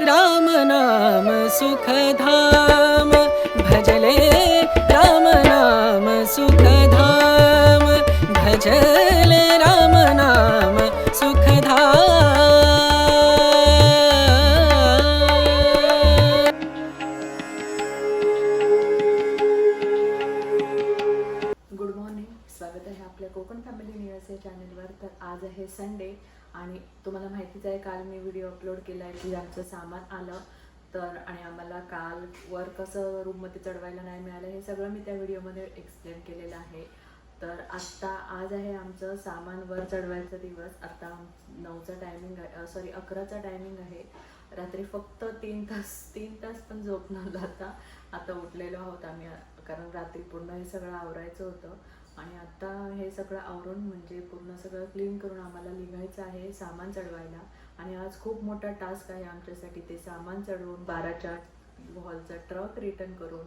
राम नाम सुखधाम। भजले राम नाम सुखधाम। भजले राम नाम सुखधाम। गुड मॉर्निंग स्वागत आहे आपल्या कोकण फॅमिली न्यूज या चॅनलवर तर आज आहे संडे आणि तुम्हाला माहितीच आहे काल मी व्हिडिओ अपलोड केला आहे की आमचं सामान आलं. तर आणि आम्हाला काल वर कसं रूममध्ये चढवायला नाही मिळालं हे सगळं मी त्या व्हिडिओमध्ये एक्सप्लेन केलेलं आहे. तर आत्ता आज आहे आमचं सामान वर चढवायचा दिवस. आता नऊचा टायमिंग आहे सॉरी अकराचा टायमिंग आहे. रात्री फक्त तीन तास तीन तास पण झोप न जाता आता उठलेलो आहोत आम्ही कारण रात्री पूर्ण हे सगळं आवरायचं होतं. आणि आता हे सगळं आवरून म्हणजे पूर्ण सगळं क्लीन करून आम्हाला निघायचं आहे सामान चढवायला. आणि आज खूप मोठा टास्क आहे आमच्यासाठी ते सामान चढवून बाराच्या हॉलचा ट्रक रिटर्न करून.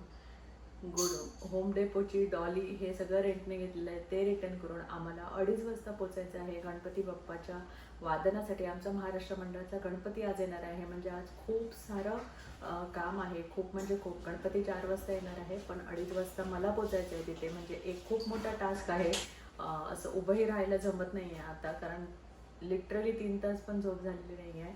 गुड होम डेपोची डॉली हे सगळं रेंटने घेतलेलं आहे. ते रिटर्न करून आम्हाला अडीच वाजता पोचायचं आहे गणपती बाप्पाच्या वादनासाठी. आमचा महाराष्ट्र मंडळाचा गणपती आज येणार आहे. म्हणजे आज खूप सारं काम आहे. खूप म्हणजे खूप. गणपती चार वाजता येणार आहे पण अडीच वाजता मला पोचायचं आहे तिथे. म्हणजे एक खूप मोठा टास्क आहे. असं उभंही राहायला जमत नाही आहे आता कारण लिटरली तीन तास पण झोप झालेली नाही आहे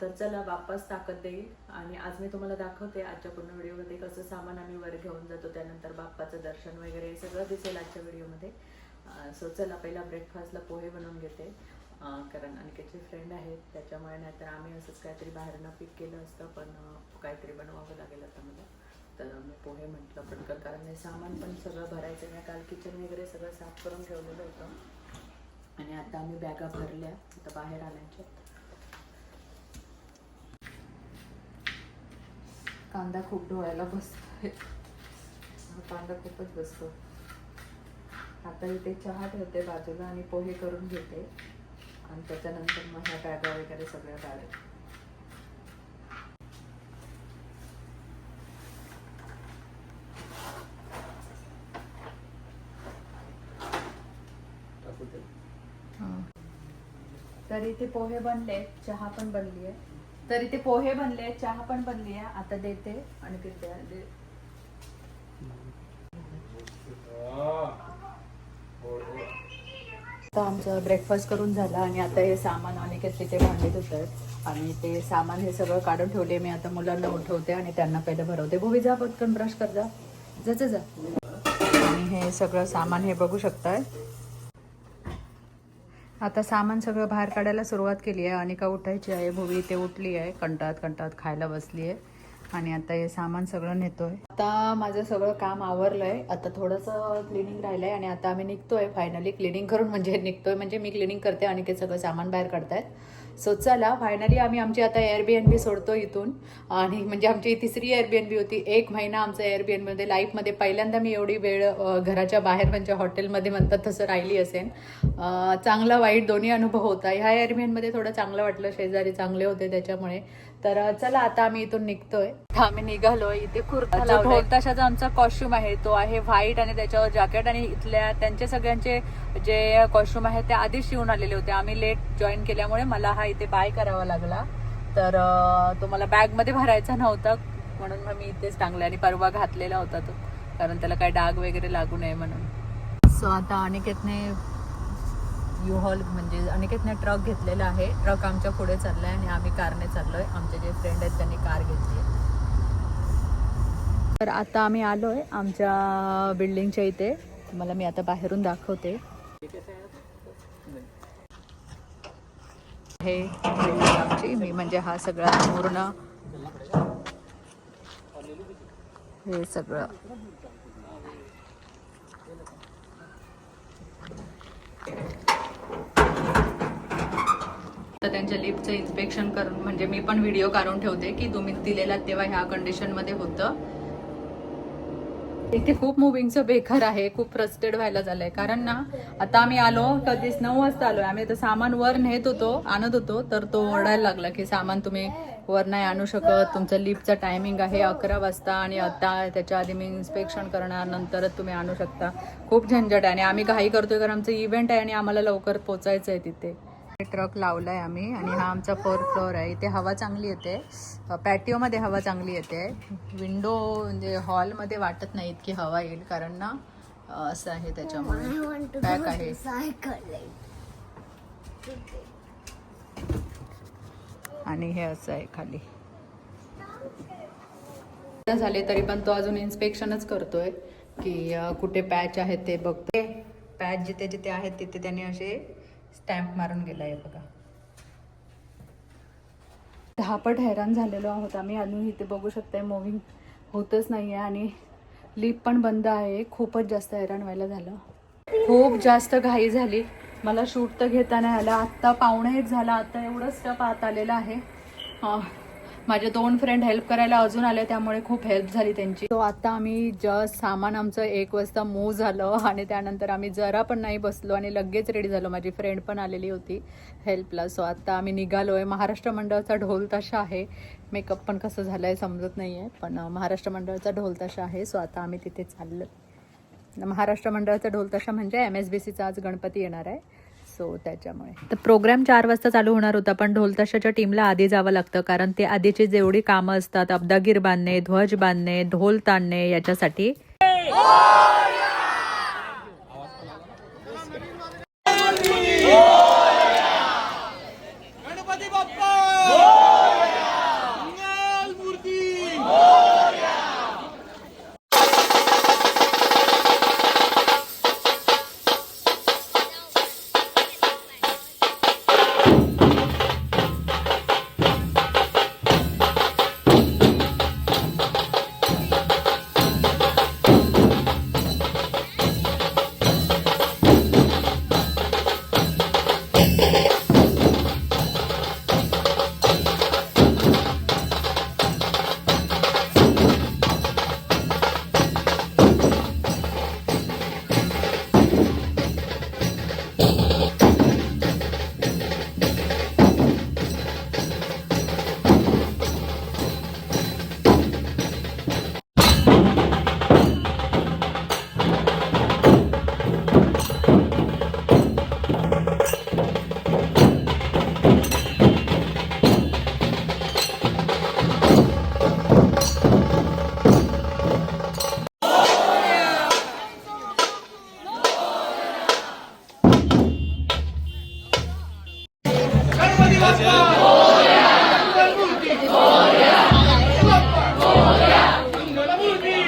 तर चला बाप्पाच ताकद देईल. आणि आज मी तुम्हाला दाखवते आजच्या पूर्ण व्हिडिओमध्ये कसं सामान आम्ही वर घेऊन जातो त्यानंतर बाप्पाचं दर्शन वगैरे हे सगळं दिसेल आजच्या व्हिडिओमध्ये. सो चला पहिला ब्रेकफास्टला पोहे बनवून घेते. कारण अनिकेतचे फ्रेंड आहेत त्याच्यामुळे नाहीतर आम्ही असंच काहीतरी बाहेरनं पिक केलं असतं पण काहीतरी बनवावं लागेल आता मला. तर मी पोहे म्हटलं पटकन कारण हे सामान पण सगळं भरायचं नाही काल किचन वगैरे सगळं साफ करून ठेवलेलं होतं. आणि आता आम्ही बॅगा भरल्या आता बाहेर आणायच्या कांदा खूप डोळ्याला बसतोय. हा कांदा खूपच बसतो. आता इथे चहा ठेवते बाजूला आणि पोहे करून घेते. आणि त्याच्यानंतर मग ह्या बॅगा वगैरे सगळ्या काढेल तर इथे पोहे बनले चहा पण बनली आहे. तर इथे पोहे बनले चहा पण बनली आहे. आता देते आणि ते दे- आता आमचं ब्रेकफास्ट करून झालं आणि आता हे सामान अनिकेत तिथे भांडी धुत आणि ते सामान हे सगळं काढून ठेवले. मी आता मुलांना उठवते आणि त्यांना पहिलं भरवते. भोवी जा पटकन ब्रश कर जा. जा जा, जा. आणि हे सगळं सामान हे बघू शकताय. आता सामान सगळं बाहेर काढायला सुरुवात केली आहे. अनिका उठायची आहे भुवी ते उठली आहे. कंटाळत कंटाळत खायला बसली आहे. आणि आता हे सामान सगळं नेतोय. आता माझं सगळं काम आवरलंय. आता थोडंसं क्लिनिंग राहिलंय आणि आता आम्ही निघतोय. फायनली क्लिनिंग करून म्हणजे निघतोय. म्हणजे मी क्लिनिंग करते. आणि ते सगळं सामान बाहेर काढतायत. सो चला फायनली आम्ही आमची आता एअरबीएनबी सोडतो इथून. आणि म्हणजे आमची तिसरी तिसरी एअरबीएनबी होती. एक महिना आमचा एअरबीएनबीमध्ये लाईफमध्ये पहिल्यांदा मी एवढी वेळ घराच्या बाहेर म्हणजे हॉटेलमध्ये म्हणतात तसं राहिली असेल चांगला वाईट दोन्ही अनुभव होता. ह्या एअरबीएनमध्ये थोडं चांगलं वाटलं. शेजारी चांगले होते त्याच्यामुळे. तर चला आता आम्ही इथून निघतोय. आम्ही निघालोय इथे कुर्ता आमचा कॉस्ट्युम आहे. तो आहे व्हाईट आणि त्याच्यावर जॅकेट आणि इथल्या त्यांचे सगळ्यांचे जे कॉस्ट्युम आहेत ते आधीच शिवून आलेले होते. आम्ही लेट जॉईन केल्यामुळे मला हा इथे बाय करावा लागला. तर तो मला बॅगमध्ये भरायचा नव्हता. म्हणून मग मी इथेच टांगला आणि परवा घातलेला होता तो. कारण त्याला काही डाग वगैरे लागू नये म्हणून. सो आता अनिकेतने यू हॉल म्हणजे अनिकेतने ट्रक घेतलेला आहे. ट्रक आमच्या पुढे चाललाय आणि आम्ही कारने चाललो आहे आमचे जे फ्रेंड आहेत त्यांनी कार घेतली आहे. तर आता आम्ही आलोय आमच्या बिल्डिंगच्या इथे. मला मी आता बाहेरून दाखवते. हे बिल्डिंग आमची. मी म्हणजे हा सगळा पूर्ण हे सगळं तर त्यांच्या लिफ्टचं इन्स्पेक्शन करून म्हणजे मी पण व्हिडिओ काढून ठेवते की तुम्ही दिलेला तेव्हा ह्या कंडिशनमध्ये होतं. इथे खूप मुव्हिंगचं बेकार आहे खूप फ्रस्टेड व्हायला झालंय. कारण ना आता आम्ही आलो कधीच नऊ वाजता आलोय. आम्ही तर सामान वर नेत होतो आणत होतो तर तो ओरडायला लागला की सामान तुम्ही वर नाही आणू शकत. तुमचं लिफ्टचा टायमिंग आहे अकरा वाजता आणि आता त्याच्या आधी मी इन्स्पेक्शन करणार नंतरच तुम्ही आणू शकता. खूप झंझट आहे आणि आम्ही घाई करतोय कारण आमचं इव्हेंट आहे आणि आम्हाला लवकर पोचायचं आहे तिथे. ट्रक लावलाय आम्ही आणि हा आमचा फोर्थ फ्लोअर आहे. इथे हवा चांगली येते. पॅटिओमध्ये हवा चांगली येते. विंडो म्हणजे हॉलमध्ये वाटत नाही इतकी हवा येईल कारण ना असं आहे त्याच्यामुळे. पॅक आहे. आणि हे असं आहे खाली. झाले तरी पण तो अजून इन्स्पेक्शनच करतोय की कुठे पॅच आहेत ते बघतोय. पॅच जिथे जिथे आहेत तिथे त्यांनी असे स्टॅम्प मारून गेला आहे बघा. दहापट हैराण झालेलो आहोत आम्ही. अजून इथे बघू शकताय मूविंग होतच नाही आहे आणि लिप पण बंद आहे. खूपच जास्त हैराण व्हायला झालं. खूप जास्त घाई झाली. मला शूट तर घेता नाही आलं. आत्ता पाहुणे एक झाला. आता एवढं स्टप आत आलेलं आहे. माझे दोन फ्रेंड हेल्प करायला अजून आले त्यामुळे खूप हेल्प झाली त्यांची. तो आता आम्ही जस्ट सामान आमचं एक वाजता मूव झालं आणि त्यानंतर आम्ही जरा पण नाही बसलो आणि लगेच रेडी झालो. माझी फ्रेंड पण आलेली होती हेल्पला सो आता आम्ही निघालो आहे महाराष्ट्र मंडळाचा ढोल तशा आहे. मेकअप पण कसं झालं आहे समजत नाही आहे पण महाराष्ट्र मंडळाचा ढोल तशा आहे. सो आता आम्ही तिथे चाललो महाराष्ट्र मंडळाचा ढोलताशा म्हणजे एम एस बी सीचा आज गणपती येणार आहे. सो त्याच्यामुळे. तर प्रोग्राम चार वाजता चालू होणार होता पण ढोलताशाच्या टीमला आधी जावं लागतं कारण ते आधीची जेवढी कामं असतात अब्दागीर बांधणे ध्वज बांधणे ढोल ताणणे याच्यासाठी. गणपती बाप्पा मंगल मूर्ती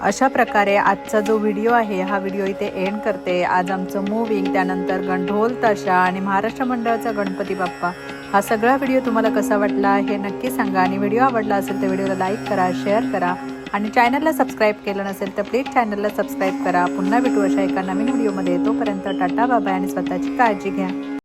अशा प्रकारे आजचा जो व्हिडिओ आहे हा व्हिडिओ इथे एंड करते. आज आमचं मूव्हिंग त्यानंतर गणढोल ताशा आणि महाराष्ट्र मंडळाचा गणपती बाप्पा. हा सगळा व्हिडिओ तुम्हाला कसा वाटला हे नक्की सांगा. आणि व्हिडिओ आवडला असेल तर व्हिडिओला लाईक करा शेअर करा. आणि चॅनलला सबस्क्राईब केलं नसेल तर प्लीज चॅनलला सबस्क्राईब करा. पुन्हा भेटू अशा एका नवीन व्हिडिओमध्ये तोपर्यंत टाटा बाबा आणि स्वतःची काळजी घ्या.